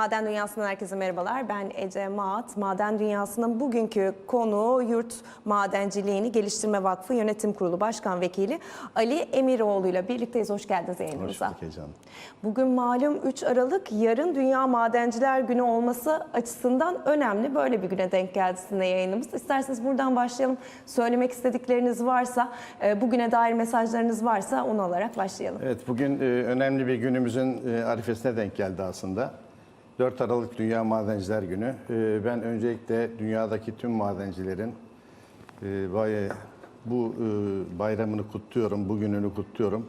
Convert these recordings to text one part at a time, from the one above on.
Maden Dünyası'ndan herkese merhabalar. Ben Ece Maat. Maden Dünyası'nın bugünkü konu Yurt Madenciliğini Geliştirme Vakfı Yönetim Kurulu Başkan Vekili Ali Emiroğlu ile birlikteyiz. Hoş geldiniz Hoş yayınımıza. bulduk heyecanım. Bugün malum 3 Aralık yarın Dünya Madenciler Günü olması açısından önemli. Böyle bir güne denk geldi sizinle yayınımız. İsterseniz buradan başlayalım. Söylemek istedikleriniz varsa, e, bugüne dair mesajlarınız varsa onu alarak başlayalım. Evet bugün e, önemli bir günümüzün e, arifesine denk geldi aslında. 4 Aralık Dünya Madenciler Günü. E, ben öncelikle dünyadaki tüm madencilerin e, bu e, bayramını kutluyorum, bugününü kutluyorum.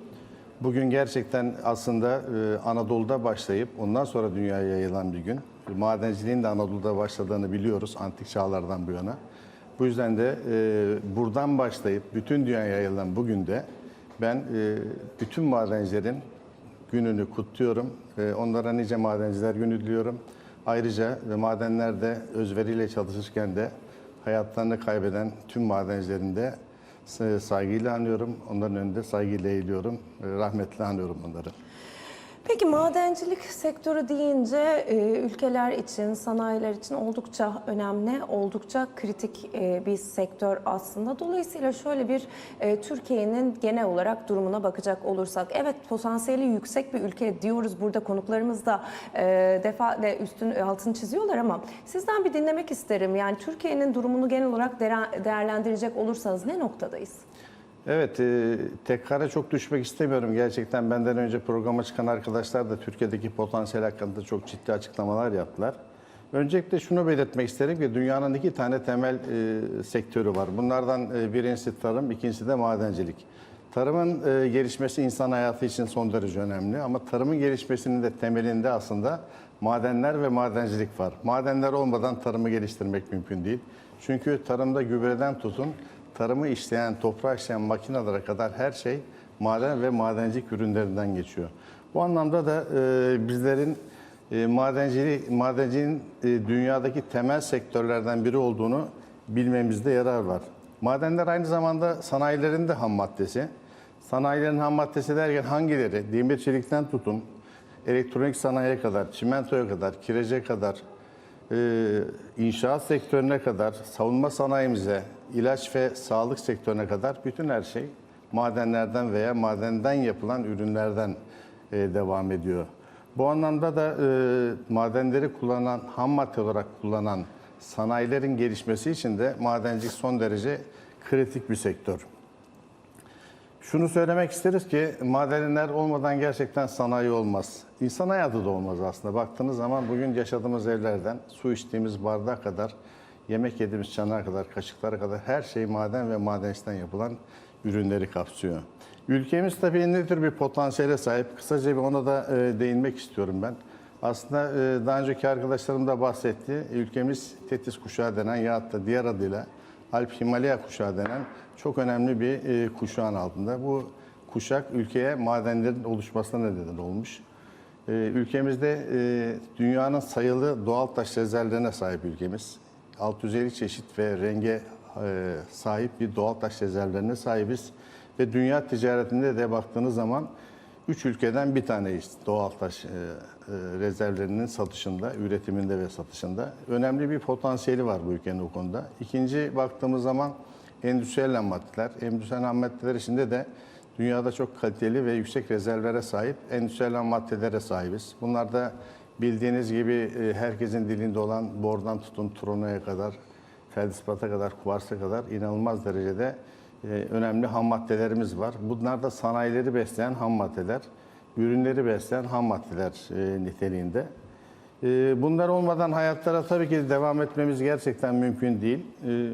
Bugün gerçekten aslında e, Anadolu'da başlayıp ondan sonra dünyaya yayılan bir gün. Madenciliğin de Anadolu'da başladığını biliyoruz antik çağlardan bu yana. Bu yüzden de buradan başlayıp bütün dünyaya yayılan bugün de ben bütün madencilerin gününü kutluyorum. Onlara nice madenciler günü diliyorum. Ayrıca ve madenlerde özveriyle çalışırken de hayatlarını kaybeden tüm madencilerin de saygıyla anıyorum. Onların önünde saygıyla eğiliyorum. Rahmetle anıyorum onları. Peki madencilik sektörü deyince e, ülkeler için, sanayiler için oldukça önemli, oldukça kritik e, bir sektör aslında. Dolayısıyla şöyle bir e, Türkiye'nin genel olarak durumuna bakacak olursak, evet potansiyeli yüksek bir ülke diyoruz burada konuklarımız da e, defaatle üstün altını çiziyorlar ama sizden bir dinlemek isterim. Yani Türkiye'nin durumunu genel olarak değer- değerlendirecek olursanız ne noktadayız? Evet, e, tekrara çok düşmek istemiyorum. Gerçekten benden önce programa çıkan arkadaşlar da Türkiye'deki potansiyel hakkında çok ciddi açıklamalar yaptılar. Öncelikle şunu belirtmek isterim ki dünyanın iki tane temel e, sektörü var. Bunlardan e, birincisi tarım, ikincisi de madencilik. Tarımın e, gelişmesi insan hayatı için son derece önemli ama tarımın gelişmesinin de temelinde aslında madenler ve madencilik var. Madenler olmadan tarımı geliştirmek mümkün değil. Çünkü tarımda gübreden tutun, tarımı işleyen, toprağı işleyen makinelere kadar her şey maden ve madencilik ürünlerinden geçiyor. Bu anlamda da e, bizlerin e, madenciliği, madenciliğin e, dünyadaki temel sektörlerden biri olduğunu bilmemizde yarar var. Madenler aynı zamanda sanayilerin de ham maddesi. Sanayilerin ham maddesi derken hangileri? Demir çelikten tutun, elektronik sanayiye kadar, çimentoya kadar, kirece kadar, inşaat sektörüne kadar, savunma sanayimize, ilaç ve sağlık sektörüne kadar bütün her şey madenlerden veya madenden yapılan ürünlerden e, devam ediyor. Bu anlamda da e, madenleri kullanan, ham madde olarak kullanan sanayilerin gelişmesi için de madencilik son derece kritik bir sektör. Şunu söylemek isteriz ki madenler olmadan gerçekten sanayi olmaz. İnsan hayatı da olmaz aslında. Baktığınız zaman bugün yaşadığımız evlerden su içtiğimiz bardağa kadar, yemek yediğimiz çanağa kadar, kaşıklara kadar her şey maden ve madençten yapılan ürünleri kapsıyor. Ülkemiz tabii ne tür bir potansiyele sahip? Kısaca bir ona da e, değinmek istiyorum ben. Aslında e, daha önceki arkadaşlarım da bahsetti. Ülkemiz Tetis kuşağı denen ya da diğer adıyla Alp Himalaya kuşağı denen çok önemli bir e, kuşağın altında. Bu kuşak ülkeye madenlerin oluşmasına neden olmuş. E, ülkemizde e, dünyanın sayılı doğal taş rezervlerine sahip ülkemiz. 650 çeşit ve renge e, sahip bir doğal taş rezervlerine sahibiz. Ve dünya ticaretinde de baktığınız zaman üç ülkeden bir taneyiz doğal taş e, e, rezervlerinin satışında, üretiminde ve satışında. Önemli bir potansiyeli var bu ülkenin o konuda. İkinci baktığımız zaman endüstriyel ham maddeler. Endüstriyel ham maddeler içinde de dünyada çok kaliteli ve yüksek rezervlere sahip endüstriyel ham maddelere sahibiz. Bunlar da bildiğiniz gibi e, herkesin dilinde olan bordan tutun tronaya kadar, feldsipata kadar, kuvarsa kadar inanılmaz derecede önemli ham maddelerimiz var. Bunlar da sanayileri besleyen ham maddeler, ürünleri besleyen ham maddeler e, niteliğinde. E, Bunlar olmadan hayatlara tabii ki devam etmemiz gerçekten mümkün değil. E,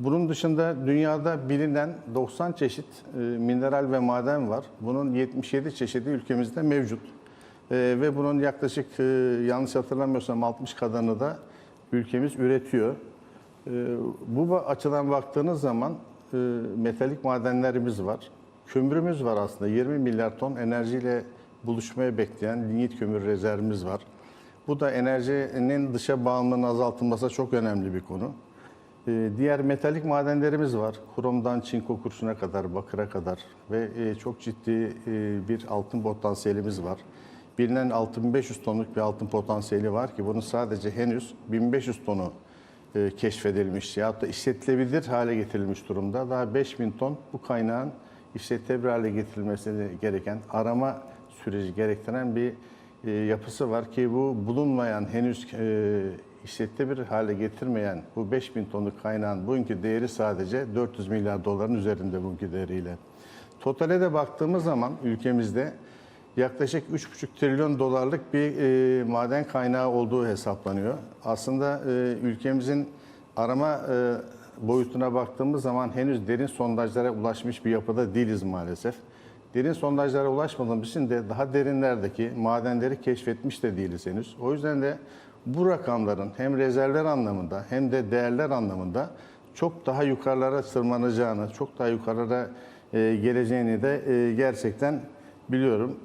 Bunun dışında dünyada bilinen 90 çeşit e, mineral ve maden var. Bunun 77 çeşidi ülkemizde mevcut. Ve bunun yaklaşık e, yanlış hatırlamıyorsam 60 kadarını da ülkemiz üretiyor. Ee, Bu açıdan baktığınız zaman e, metalik madenlerimiz var. Kömürümüz var aslında. 20 milyar ton enerjiyle buluşmaya bekleyen linyit kömür rezervimiz var. Bu da enerjinin dışa bağımlılığının azaltılması çok önemli bir konu. Ee, Diğer metalik madenlerimiz var. Kromdan çinko kurşuna kadar, bakıra kadar ve e, çok ciddi e, bir altın potansiyelimiz var. bilinen 6500 tonluk bir altın potansiyeli var ki bunun sadece henüz 1500 tonu e, keşfedilmiş ya da işletilebilir hale getirilmiş durumda. Daha 5000 ton bu kaynağın işletilebilir hale getirilmesi gereken arama süreci gerektiren bir e, yapısı var ki bu bulunmayan henüz e, işletilebilir hale getirmeyen bu 5000 tonluk kaynağın bugünkü değeri sadece 400 milyar doların üzerinde bugünkü değeriyle. Totale de baktığımız zaman ülkemizde yaklaşık 3,5 trilyon dolarlık bir e, maden kaynağı olduğu hesaplanıyor. Aslında e, ülkemizin arama e, boyutuna baktığımız zaman henüz derin sondajlara ulaşmış bir yapıda değiliz maalesef. Derin sondajlara ulaşmadığımız için de daha derinlerdeki madenleri keşfetmiş de değiliz henüz. O yüzden de bu rakamların hem rezervler anlamında hem de değerler anlamında çok daha yukarılara tırmanacağını, çok daha yukarılara e, geleceğini de e, gerçekten biliyorum.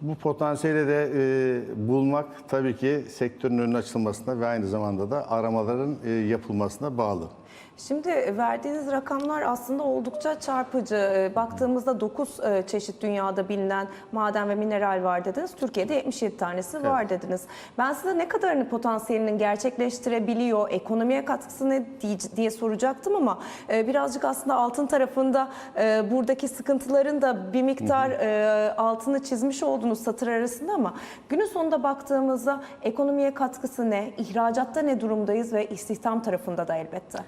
Bu potansiyeli de e, bulmak tabii ki sektörün önüne açılmasına ve aynı zamanda da aramaların e, yapılmasına bağlı. Şimdi verdiğiniz rakamlar aslında oldukça çarpıcı. Ee, Baktığımızda 9 çeşit dünyada bilinen maden ve mineral var dediniz. Türkiye'de 77 tanesi var dediniz. Ben size ne kadarını potansiyelinin gerçekleştirebiliyor, ekonomiye katkısı ne diye- soracaktım ama e, birazcık aslında altın tarafında e, buradaki sıkıntıların da bir miktar e, altını çizmiş oldunuz satır arasında ama günün sonunda baktığımızda ekonomiye katkısı ne, ihracatta ne durumdayız ve istihdam tarafında da elbette.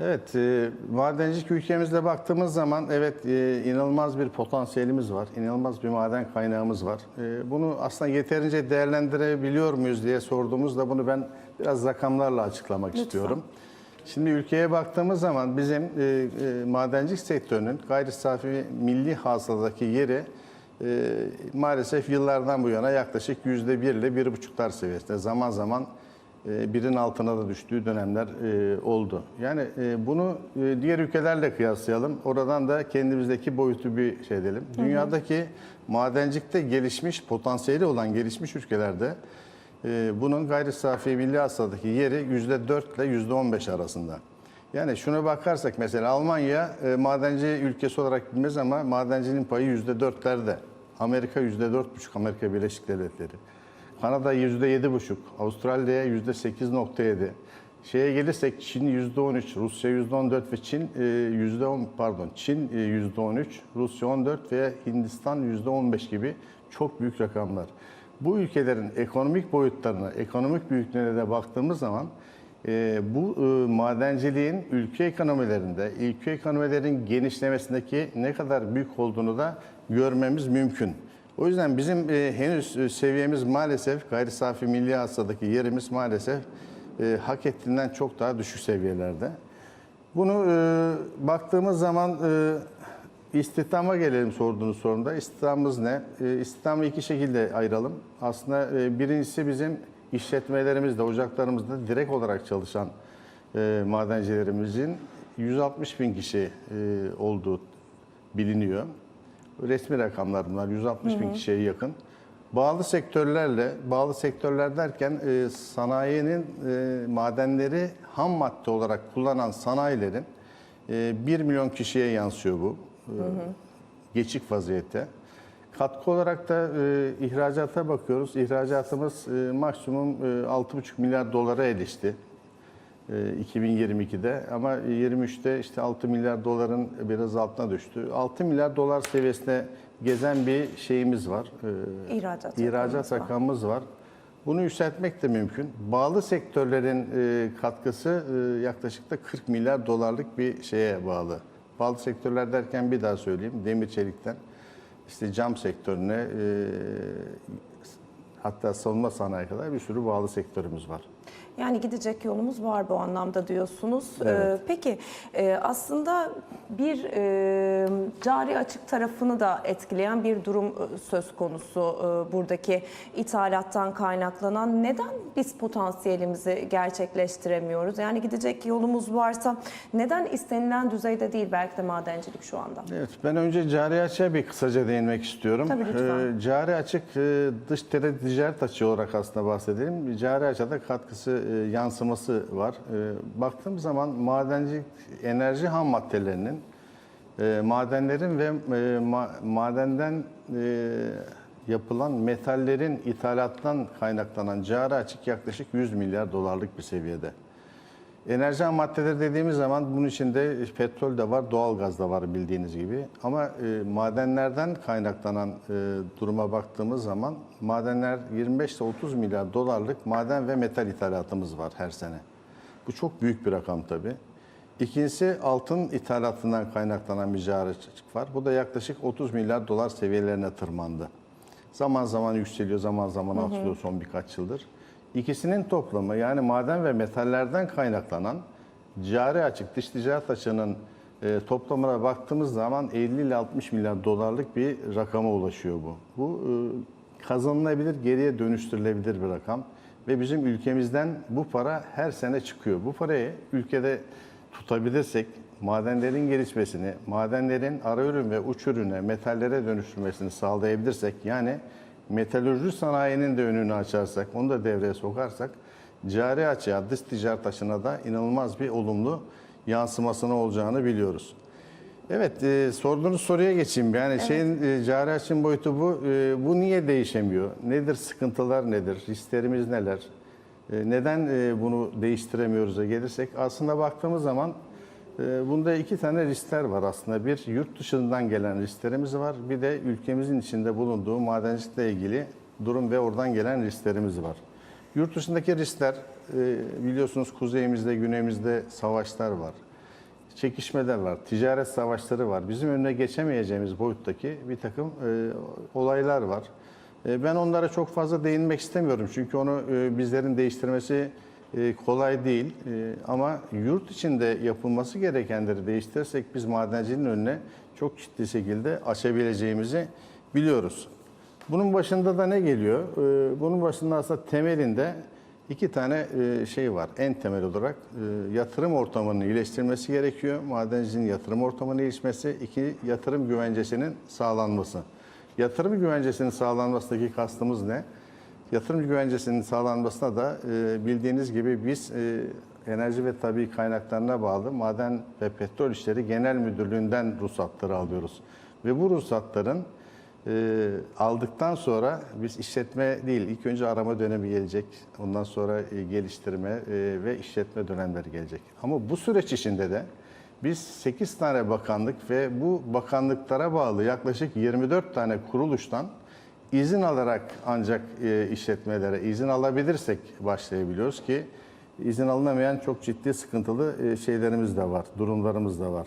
Evet, e, madencilik ülkemizde baktığımız zaman evet e, inanılmaz bir potansiyelimiz var, inanılmaz bir maden kaynağımız var. E, bunu aslında yeterince değerlendirebiliyor muyuz diye sorduğumuzda bunu ben biraz rakamlarla açıklamak istiyorum. Şimdi ülkeye baktığımız zaman bizim e, e, madencilik sektörünün gayri safi milli hasıladaki yeri e, maalesef yıllardan bu yana yaklaşık yüzde bir ile bir buçuklar seviyesinde. Zaman zaman e, birin altına da düştüğü dönemler e, oldu. Yani e, bunu e, diğer ülkelerle kıyaslayalım. Oradan da kendimizdeki boyutu bir şey edelim. Dünyadaki madencilikte gelişmiş, potansiyeli olan gelişmiş ülkelerde e, bunun gayri safi milli hasıladaki yeri %4 ile %15 arasında. Yani şuna bakarsak mesela Almanya e, madenci ülkesi olarak bilmez ama madencinin payı %4'lerde. Amerika %4,5 Amerika Birleşik Devletleri. Kanada %7,5, Avustralya %8,7. Şeye gelirsek Çin %13, Rusya %14 ve Çin e, %10 pardon Çin e, %13, Rusya 14 ve Hindistan %15 gibi çok büyük rakamlar. Bu ülkelerin ekonomik boyutlarına, ekonomik büyüklüğüne de baktığımız zaman e, bu e, madenciliğin ülke ekonomilerinde, ülke ekonomilerin genişlemesindeki ne kadar büyük olduğunu da görmemiz mümkün. O yüzden bizim e, henüz e, seviyemiz maalesef gayri safi milli hasıladaki yerimiz maalesef hak ettiğinden çok daha düşük seviyelerde. Bunu baktığımız zaman e, istihdama gelelim sorduğunuz sorunda. İstihdamımız ne? E, iki şekilde ayıralım. Aslında e, birincisi bizim işletmelerimizde, ocaklarımızda direkt olarak çalışan e, madencilerimizin 160 bin kişi e, olduğu biliniyor. Resmi rakamlar bunlar 160 bin kişiye yakın. Bağlı sektörlerle, bağlı sektörler derken e, sanayinin e, madenleri ham madde olarak kullanan sanayilerin e, 1 milyon kişiye yansıyor bu. E, Geçik vaziyette. Katkı olarak da e, ihracata bakıyoruz. İhracatımız e, maksimum e, 6,5 milyar dolara erişti. e, 2022'de ama 23'te işte 6 milyar doların biraz altına düştü. 6 milyar dolar seviyesinde gezen bir şeyimiz var. E, İhracat İhracat rakamımız var. Bunu yükseltmek de mümkün. Bağlı sektörlerin e, katkısı e, yaklaşık da 40 milyar dolarlık bir şeye bağlı. Bağlı sektörler derken bir daha söyleyeyim. Demir çelikten işte cam sektörüne e, hatta savunma sanayi kadar bir sürü bağlı sektörümüz var. Yani gidecek yolumuz var bu anlamda diyorsunuz. Evet. Ee, peki e, aslında bir e, cari açık tarafını da etkileyen bir durum e, söz konusu e, buradaki ithalattan kaynaklanan. Neden biz potansiyelimizi gerçekleştiremiyoruz? Yani gidecek yolumuz varsa neden istenilen düzeyde değil belki de madencilik şu anda? Evet, ben önce cari açığa bir kısaca değinmek istiyorum. Tabii, lütfen. Ee, cari açık e, dış ticaret açığı olarak aslında bahsedelim. Cari açığa da katkısı, e, yansıması var. E, baktığım zaman madenci enerji ham maddelerinin, e, madenlerin ve e, ma- madenden yapılan metallerin ithalattan kaynaklanan cari açık yaklaşık 100 milyar dolarlık bir seviyede. Enerji maddeleri dediğimiz zaman bunun içinde petrol de var, doğal gaz da var bildiğiniz gibi. Ama e, madenlerden kaynaklanan e, duruma baktığımız zaman madenler 25 ile 30 milyar dolarlık maden ve metal ithalatımız var her sene. Bu çok büyük bir rakam tabii. İkincisi altın ithalatından kaynaklanan bir cari var. Bu da yaklaşık 30 milyar dolar seviyelerine tırmandı. Zaman zaman yükseliyor, zaman zaman alçalıyor son birkaç yıldır. İkisinin toplamı yani maden ve metallerden kaynaklanan cari açık dış ticaret açığının e, toplamına baktığımız zaman 50 ile 60 milyar dolarlık bir rakama ulaşıyor bu. Bu e, kazanılabilir, geriye dönüştürülebilir bir rakam ve bizim ülkemizden bu para her sene çıkıyor. Bu parayı ülkede tutabilirsek madenlerin gelişmesini, madenlerin ara ürün ve uç ürüne, metallere dönüştürmesini sağlayabilirsek yani metalürji sanayinin de önünü açarsak, onu da devreye sokarsak cari açığa, dış ticaret açığına da inanılmaz bir olumlu yansımasını olacağını biliyoruz. Evet, e, sorduğunuz soruya geçeyim. Yani şeyin e, cari açığın boyutu bu. E, bu niye değişemiyor? Nedir sıkıntılar nedir? Risklerimiz neler? E, neden e, bunu değiştiremiyoruz'a gelirsek aslında baktığımız zaman bunda iki tane riskler var aslında. Bir yurt dışından gelen risklerimiz var. Bir de ülkemizin içinde bulunduğu madencilikle ilgili durum ve oradan gelen risklerimiz var. Yurt dışındaki riskler e, biliyorsunuz kuzeyimizde, güneyimizde savaşlar var çekişmeler var, ticaret savaşları var. Bizim önüne geçemeyeceğimiz boyuttaki bir takım e, olaylar var. E, ben onlara çok fazla değinmek istemiyorum. Çünkü onu bizlerin değiştirmesi e, kolay değil. E, ama yurt içinde yapılması gerekenleri değiştirirsek biz madenciliğin önüne çok ciddi şekilde açabileceğimizi biliyoruz. Bunun başında da ne geliyor? E, bunun başında aslında temelinde İki tane e, şey var. En temel olarak e, yatırım ortamının iyileştirilmesi gerekiyor. Madenciliğin yatırım ortamının iyileşmesi. iki yatırım güvencesinin sağlanması. Yatırım güvencesinin sağlanmasındaki kastımız ne? Yatırım güvencesinin sağlanmasına da e, bildiğiniz gibi biz Enerji ve Tabi Kaynaklarına bağlı Maden ve Petrol İşleri Genel Müdürlüğü'nden ruhsatları alıyoruz. Ve bu ruhsatların e, aldıktan sonra biz işletme değil, ilk önce arama dönemi gelecek, ondan sonra e, geliştirme e, ve işletme dönemleri gelecek. Ama bu süreç içinde de biz 8 tane bakanlık ve bu bakanlıklara bağlı yaklaşık 24 tane kuruluştan izin alarak ancak e, işletmelere izin alabilirsek başlayabiliyoruz ki izin alınamayan çok ciddi sıkıntılı e, şeylerimiz de var, durumlarımız da var.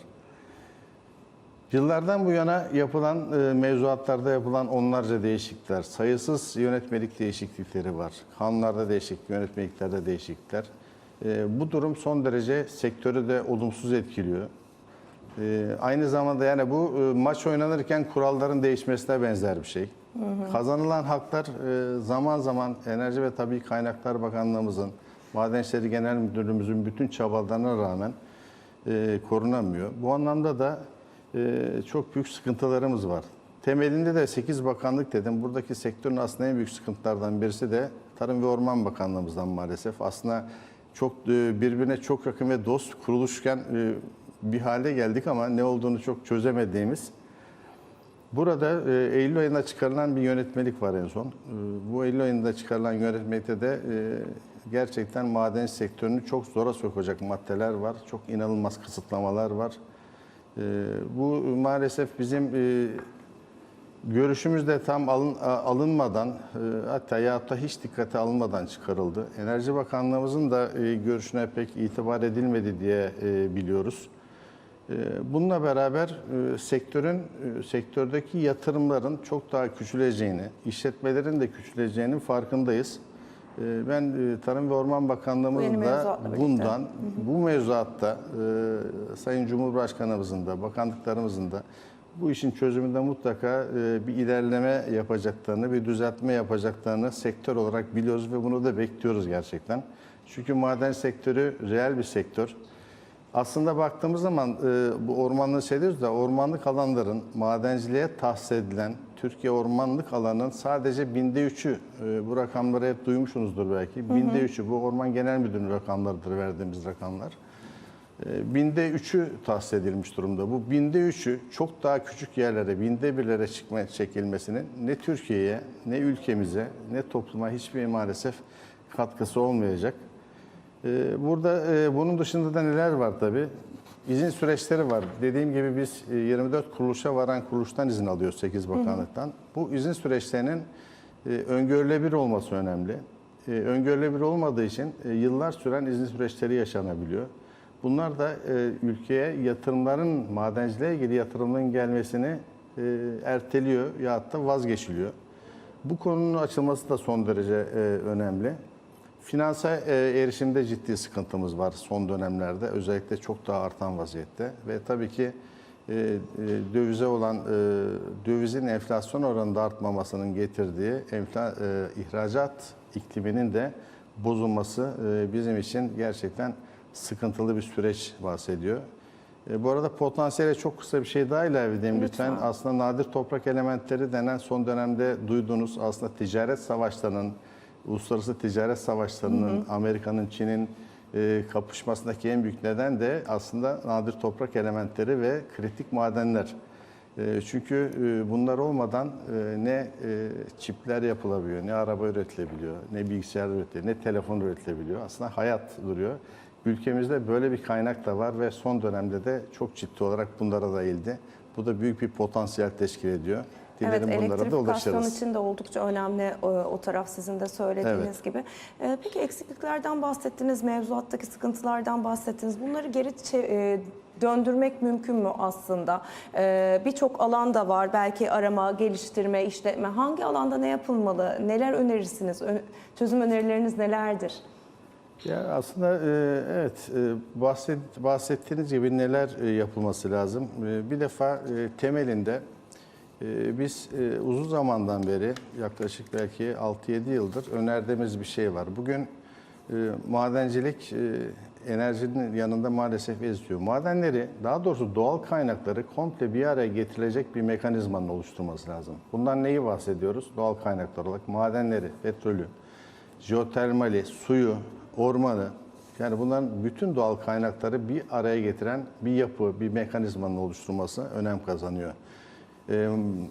Yıllardan bu yana yapılan e, mevzuatlarda yapılan onlarca değişiklikler, sayısız yönetmelik değişiklikleri var. Kanunlarda değişiklik, yönetmeliklerde değişiklikler. E, bu durum son derece sektörü de olumsuz etkiliyor. E, aynı zamanda yani bu e, maç oynanırken kuralların değişmesine benzer bir şey. Kazanılan haklar e, zaman zaman Enerji ve Tabii Kaynaklar Bakanlığımızın, Maden İşleri Genel Müdürlüğümüzün bütün çabalarına rağmen e, korunamıyor. Bu anlamda da e, çok büyük sıkıntılarımız var. Temelinde de 8 bakanlık dedim. Buradaki sektörün aslında en büyük sıkıntılardan birisi de Tarım ve Orman Bakanlığımızdan maalesef. Aslında çok birbirine çok yakın ve dost kuruluşken bir hale geldik ama ne olduğunu çok çözemediğimiz. Burada e, Eylül ayında çıkarılan bir yönetmelik var en son. E, bu Eylül ayında çıkarılan yönetmelikte de e, gerçekten maden sektörünü çok zora sokacak maddeler var. Çok inanılmaz kısıtlamalar var. E, bu maalesef bizim e, görüşümüzde tam alın, alınmadan e, hatta ya da hiç dikkate alınmadan çıkarıldı. Enerji Bakanlığımızın da e, görüşüne pek itibar edilmedi diye e, biliyoruz. E, Bununla beraber e, sektörün e, sektördeki yatırımların çok daha küçüleceğini, işletmelerin de küçüleceğinin farkındayız. E, Ben e, Tarım ve Orman Bakanlığımızın da bundan, bu mevzuatta Sayın Cumhurbaşkanımızın da, bakanlıklarımızın da bu işin çözümünde mutlaka bir ilerleme yapacaklarını, bir düzeltme yapacaklarını sektör olarak biliyoruz ve bunu da bekliyoruz gerçekten. Çünkü maden sektörü reel bir sektör. Aslında baktığımız zaman e, bu ormanlığı seviyoruz da ormanlık alanların madenciliğe tahsis edilen Türkiye ormanlık alanının sadece binde üçü, e, bu rakamları hep duymuşsunuzdur belki. Binde üçü bu Orman Genel Müdürlüğü rakamlarıdır verdiğimiz rakamlar. E, Binde üçü tahsis edilmiş durumda. Bu binde üçü çok daha küçük yerlere, binde birlere çıkma, çekilmesinin ne Türkiye'ye, ne ülkemize, ne topluma hiçbir maalesef katkısı olmayacak. Ee, Burada e, bunun dışında da neler var tabii? İzin süreçleri var. Dediğim gibi biz e, 24 kuruluşa varan kuruluştan izin alıyoruz 8 bakanlıktan. Bu izin süreçlerinin e, öngörülebilir olması önemli. E, Öngörülebilir olmadığı için e, yıllar süren izin süreçleri yaşanabiliyor. Bunlar da e, ülkeye yatırımların, madenciliğe ilgili yatırımların gelmesini e, erteliyor ya da vazgeçiliyor. Bu konunun açılması da son derece e, önemli. Finansal e, erişimde ciddi sıkıntımız var son dönemlerde. Özellikle çok daha artan vaziyette. Ve tabii ki e, e, dövize olan, e, dövizin enflasyon oranında artmamasının getirdiği enfla, e, ihracat ikliminin de bozulması e, bizim için gerçekten sıkıntılı bir süreç bahsediyor. E, bu arada potansiyele çok kısa bir şey daha ilave edeyim lütfen. Lütfen. Aslında nadir toprak elementleri denen son dönemde duyduğunuz aslında ticaret savaşlarının, uluslararası ticaret savaşlarının, Amerika'nın, Çin'in e, kapışmasındaki en büyük neden de aslında nadir toprak elementleri ve kritik madenler. E, çünkü e, bunlar olmadan e, ne e, çipler yapılabiliyor, ne araba üretilebiliyor, ne bilgisayar üretilebiliyor, ne telefon üretilebiliyor. Aslında hayat duruyor. Ülkemizde böyle bir kaynak da var ve son dönemde de çok ciddi olarak bunlara da eğildi. Bu da büyük bir potansiyel teşkil ediyor. Dilerim evet, bunlara da elektrifikasyon ulaşırız. için de oldukça önemli o, o taraf sizin de söylediğiniz Evet. gibi. Ee, peki eksikliklerden bahsettiniz, mevzuattaki sıkıntılardan bahsettiniz. Bunları geri e, döndürmek mümkün mü aslında? Ee, Birçok alan da var. Belki arama, geliştirme, işletme. Hangi alanda ne yapılmalı? Neler önerirsiniz? Ö- Çözüm önerileriniz nelerdir? Ya aslında e, evet e, bahset, bahsettiğiniz gibi neler e, yapılması lazım. E, Bir defa e, temelinde e, biz e, uzun zamandan beri yaklaşık belki 6-7 yıldır önerdiğimiz bir şey var. Bugün e, madencilik e, enerjinin yanında maalesef eziliyor. Madenleri daha doğrusu doğal kaynakları komple bir araya getirilecek bir mekanizmanın oluşturması lazım. Bundan neyi bahsediyoruz? Doğal kaynaklar olarak madenleri, petrolü, jeotermali, suyu, ormanı yani bunların bütün doğal kaynakları bir araya getiren bir yapı, bir mekanizmanın oluşturulması önem kazanıyor. Ee,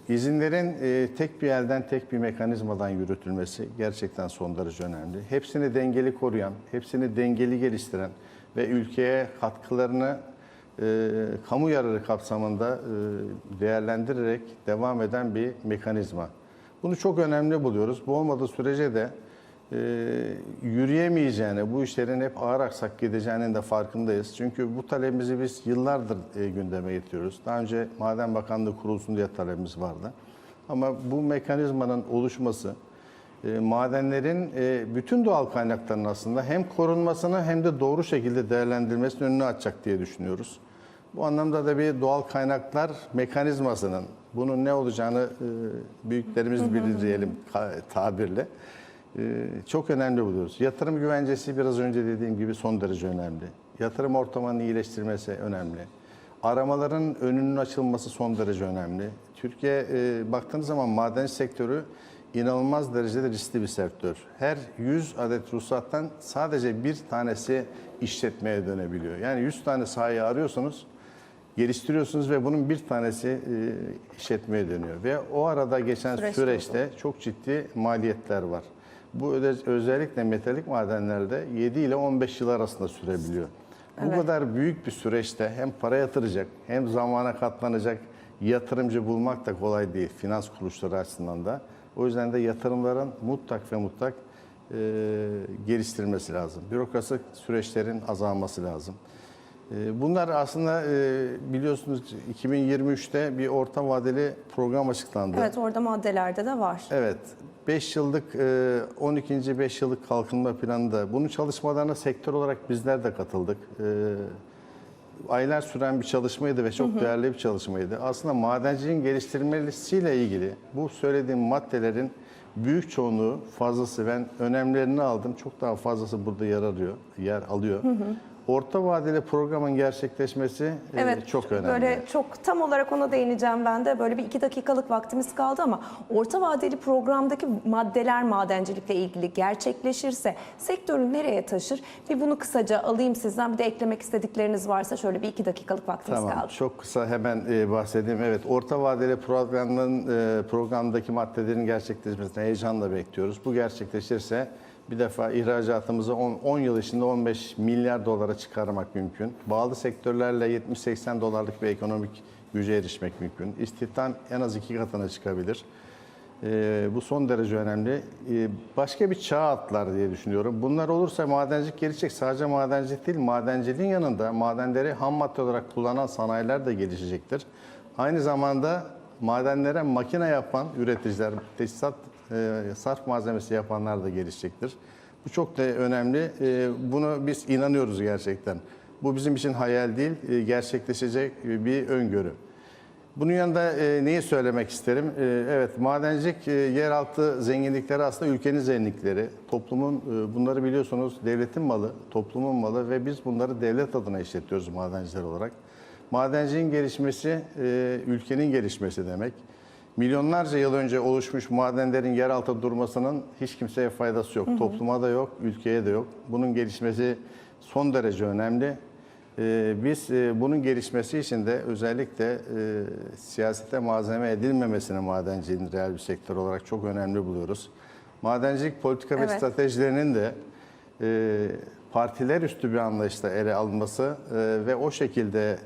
izinlerin e, tek bir elden, tek bir mekanizmadan yürütülmesi gerçekten son derece önemli. Hepsini dengeli koruyan, hepsini dengeli geliştiren ve ülkeye katkılarını e, kamu yararı kapsamında e, değerlendirerek devam eden bir mekanizma. Bunu çok önemli buluyoruz. Bu olmadığı sürece de e, yürüyemeyeceğini, bu işlerin hep ağır aksak gideceğinin de farkındayız. Çünkü bu talebimizi biz yıllardır e, gündeme getiriyoruz. Daha önce Maden Bakanlığı kurulsun diye talebimiz vardı. Ama bu mekanizmanın oluşması, e, madenlerin e, bütün doğal kaynakların aslında hem korunmasını hem de doğru şekilde değerlendirilmesinin önünü açacak diye düşünüyoruz. Bu anlamda da bir doğal kaynaklar mekanizmasının bunun ne olacağını e, büyüklerimiz bilir diyelim tabirle. E, Çok önemli buluyoruz. Yatırım güvencesi biraz önce dediğim gibi son derece önemli. Yatırım ortamının iyileştirmesi önemli. Aramaların önünün açılması son derece önemli. Türkiye e, baktığınız zaman maden sektörü inanılmaz derecede riskli bir sektör. Her 100 adet ruhsattan sadece bir tanesi işletmeye dönebiliyor. Yani 100 tane sahayı arıyorsanız geliştiriyorsunuz ve bunun bir tanesi e, işletmeye dönüyor. Ve o arada geçen Süreç süreçte çok ciddi maliyetler var. Bu özellikle metalik madenlerde 7 ile 15 yıl arasında sürebiliyor. Bu Evet. kadar büyük bir süreçte hem para yatıracak hem zamana katlanacak yatırımcı bulmak da kolay değil finans kuruluşları açısından da. O yüzden de yatırımların mutlak ve mutlak e, geliştirilmesi lazım. Bürokrasi süreçlerin azalması lazım. E, bunlar aslında e, biliyorsunuz 2023'te bir orta vadeli program açıklandı. Evet, orada maddelerde de var. Evet. 5 yıllık, e, 12. 5 yıllık kalkınma planında bunun çalışmalarına sektör olarak bizler de katıldık. E, Aylar süren bir çalışmaydı ve çok değerli bir çalışmaydı. Aslında madenciliğin geliştirilmesiyle ilgili bu söylediğim maddelerin büyük çoğunluğu fazlası ben önemlerini aldım. Çok daha fazlası burada yer arıyor, yer alıyor. Orta vadeli programın gerçekleşmesi e, Evet, çok önemli. Böyle çok tam olarak ona değineceğim ben de. Böyle bir iki dakikalık vaktimiz kaldı ama orta vadeli programdaki maddeler madencilikle ilgili gerçekleşirse sektörü nereye taşır? Bir bunu kısaca alayım sizden. Bir de eklemek istedikleriniz varsa şöyle bir iki dakikalık vaktimiz Tamam, kaldı. çok kısa hemen e, bahsedeyim. Evet, orta vadeli programın e, programdaki maddelerin gerçekleşmesini heyecanla bekliyoruz. Bu gerçekleşirse bir defa ihracatımızı 10, 10 yıl içinde 15 milyar dolara çıkarmak mümkün. Bağlı sektörlerle 70-80 dolarlık bir ekonomik güce erişmek mümkün. İstihdam en az iki katına çıkabilir. E, bu son derece önemli. E, başka bir çağ atlar diye düşünüyorum. Bunlar olursa madencilik gelişecek. Sadece madencilik değil, madenciliğin yanında madenleri ham madde olarak kullanan sanayiler de gelişecektir. Aynı zamanda madenlere makine yapan üreticiler, tesisat, e, sarf malzemesi yapanlar da gelişecektir. Bu çok da önemli. E, bunu biz inanıyoruz gerçekten. Bu bizim için hayal değil, e, gerçekleşecek bir öngörü. Bunun yanında neyi söylemek isterim? Evet, madencilik, yeraltı zenginlikleri aslında ülkenin zenginlikleri. Toplumun, bunları biliyorsunuz devletin malı, toplumun malı ve biz bunları devlet adına işletiyoruz madenciler olarak. Madenciliğin gelişmesi, ülkenin gelişmesi demek. Milyonlarca yıl önce oluşmuş madenlerin yeraltı durmasının hiç kimseye faydası yok. Topluma da yok, ülkeye de yok. Bunun gelişmesi son derece önemli. Ee, Biz e, bunun gelişmesi için de özellikle e, siyasete malzeme edilmemesini madenciliğin reel bir sektör olarak çok önemli buluyoruz. Madencilik politika ve Evet. stratejilerinin de e, partiler üstü bir anlayışla ele alınması e, ve o şekilde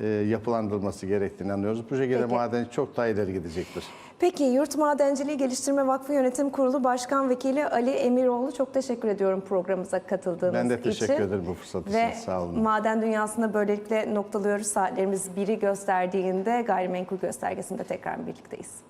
e, yapılandırılması gerektiğini inanıyoruz. Bu şekilde Peki. madencilik çok daha ileri gidecektir. Peki Yurt Madenciliği Geliştirme Vakfı Yönetim Kurulu Başkan Vekili Ali Emiroğlu çok teşekkür ediyorum programımıza katıldığınız için. Ben de teşekkür ederim bu fırsat için. Ve Sağ olun. maden dünyasında böylelikle noktalıyoruz. Saatlerimiz biri gösterdiğinde gayrimenkul göstergesinde tekrar birlikteyiz.